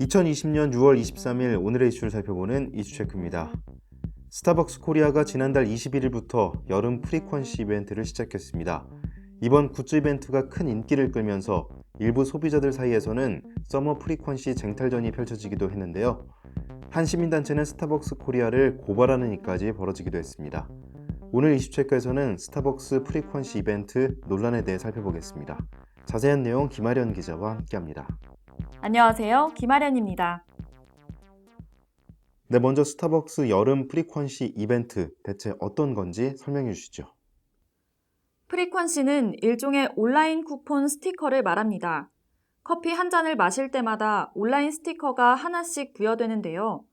2020년 6월 23일 오늘의 이슈를 살펴보는 이슈체크입니다. 스타벅스 코리아가 지난달 21일부터 여름 프리퀀시 이벤트를 시작했습니다. 이번 굿즈 이벤트가 큰 인기를 끌면서 일부 소비자들 사이에서는 서머 프리퀀시 쟁탈전이 펼쳐지기도 했는데요. 한 시민단체는 스타벅스 코리아를 고발하는 일까지 벌어지기도 했습니다. 오늘 이슈체크에서는 스타벅스 프리퀀시 이벤트 논란에 대해 살펴보겠습니다. 자세한 내용 김아련 기자와 함께합니다. 안녕하세요. 김아련입니다. 네, 먼저 스타벅스 여름 프리퀀시 이벤트 대체 어떤 건지 설명해 주시죠. 프리퀀시는 일종의 온라인 쿠폰 스티커를 말합니다. 커피 한 잔을 마실 때마다 온라인 스티커가 하나씩 부여되는데요.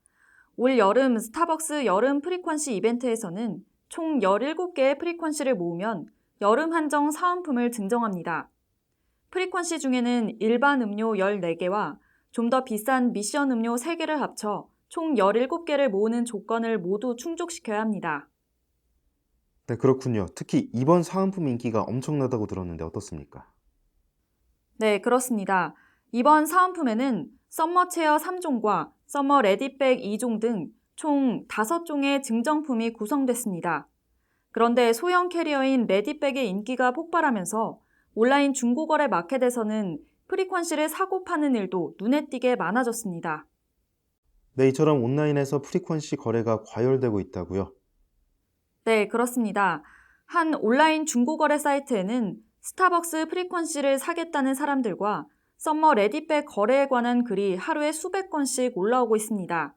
올 여름 스타벅스 여름 프리퀀시 이벤트에서는 총 17개의 프리퀀시를 모으면 여름 한정 사은품을 증정합니다. 프리퀀시 중에는 일반 음료 14개와 좀 더 비싼 미션 음료 3개를 합쳐 총 17개를 모으는 조건을 모두 충족시켜야 합니다. 네, 그렇군요. 특히 이번 사은품 인기가 엄청나다고 들었는데 어떻습니까? 네, 그렇습니다. 이번 사은품에는 썸머 체어 3종과 썸머 레디백 2종 등 총 5종의 증정품이 구성됐습니다. 그런데 소형 캐리어인 레디백의 인기가 폭발하면서 온라인 중고거래 마켓에서는 프리퀀시를 사고 파는 일도 눈에 띄게 많아졌습니다. 네, 이처럼 온라인에서 프리퀀시 거래가 과열되고 있다고요. 네, 그렇습니다. 한 온라인 중고거래 사이트에는 스타벅스 프리퀀시를 사겠다는 사람들과 썸머 레디백 거래에 관한 글이 하루에 수백 건씩 올라오고 있습니다.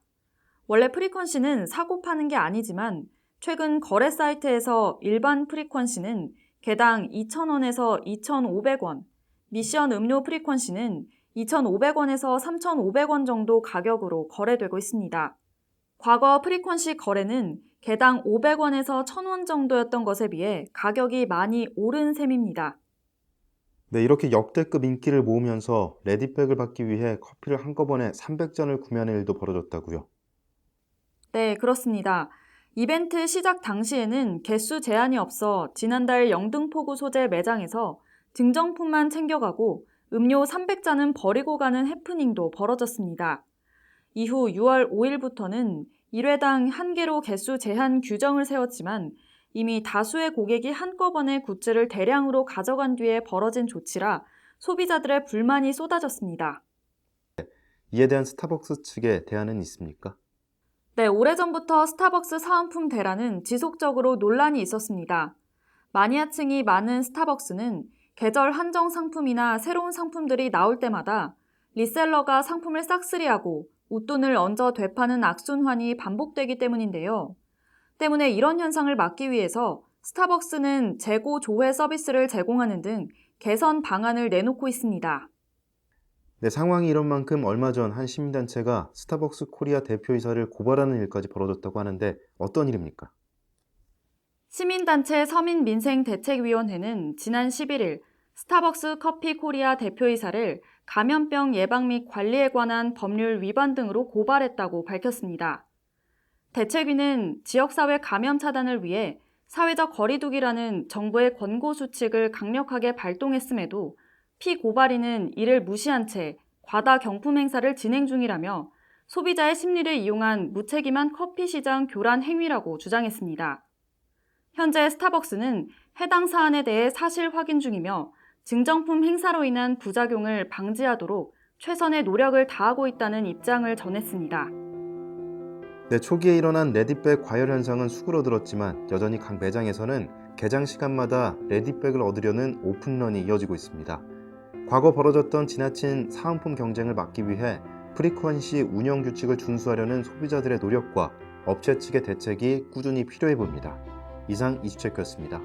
원래 프리퀀시는 사고 파는 게 아니지만 최근 거래 사이트에서 일반 프리퀀시는 개당 2,000원에서 2,500원, 미션 음료 프리퀀시는 2,500원에서 3,500원 정도 가격으로 거래되고 있습니다. 과거 프리퀀시 거래는 개당 500원에서 1000원 정도였던 것에 비해 가격이 많이 오른 셈입니다. 네, 이렇게 역대급 인기를 모으면서 레디백을 받기 위해 커피를 한꺼번에 300잔을 구매하는 일도 벌어졌다고요. 네, 그렇습니다. 이벤트 시작 당시에는 개수 제한이 없어 지난달 영등포구 소재 매장에서 증정품만 챙겨가고 음료 300잔은 버리고 가는 해프닝도 벌어졌습니다. 이후 6월 5일부터는 1회당 한 개로 개수 제한 규정을 세웠지만 이미 다수의 고객이 한꺼번에 굿즈를 대량으로 가져간 뒤에 벌어진 조치라 소비자들의 불만이 쏟아졌습니다. 이에 대한 스타벅스 측의 대안은 있습니까? 네, 오래전부터 스타벅스 사은품 대란은 지속적으로 논란이 있었습니다. 마니아층이 많은 스타벅스는 계절 한정 상품이나 새로운 상품들이 나올 때마다 리셀러가 상품을 싹쓸이하고 웃돈을 얹어 되파는 악순환이 반복되기 때문인데요. 때문에 이런 현상을 막기 위해서 스타벅스는 재고 조회 서비스를 제공하는 등 개선 방안을 내놓고 있습니다. 네, 상황이 이런 만큼 얼마 전 한 시민단체가 스타벅스 코리아 대표이사를 고발하는 일까지 벌어졌다고 하는데 어떤 일입니까? 시민단체 서민민생대책위원회는 지난 11일 스타벅스 커피 코리아 대표이사를 감염병 예방 및 관리에 관한 법률 위반 등으로 고발했다고 밝혔습니다. 대책위는 지역사회 감염 차단을 위해 사회적 거리두기라는 정부의 권고 수칙을 강력하게 발동했음에도 피고발인은 이를 무시한 채 과다 경품 행사를 진행 중이라며 소비자의 심리를 이용한 무책임한 커피 시장 교란 행위라고 주장했습니다. 현재 스타벅스는 해당 사안에 대해 사실 확인 중이며 증정품 행사로 인한 부작용을 방지하도록 최선의 노력을 다하고 있다는 입장을 전했습니다. 네, 초기에 일어난 레디백 과열 현상은 수그러들었지만 여전히 각 매장에서는 개장 시간마다 레디백을 얻으려는 오픈런이 이어지고 있습니다. 과거 벌어졌던 지나친 사은품 경쟁을 막기 위해 프리퀀시 운영 규칙을 준수하려는 소비자들의 노력과 업체 측의 대책이 꾸준히 필요해 보입니다. 이상 이슈체크였습니다.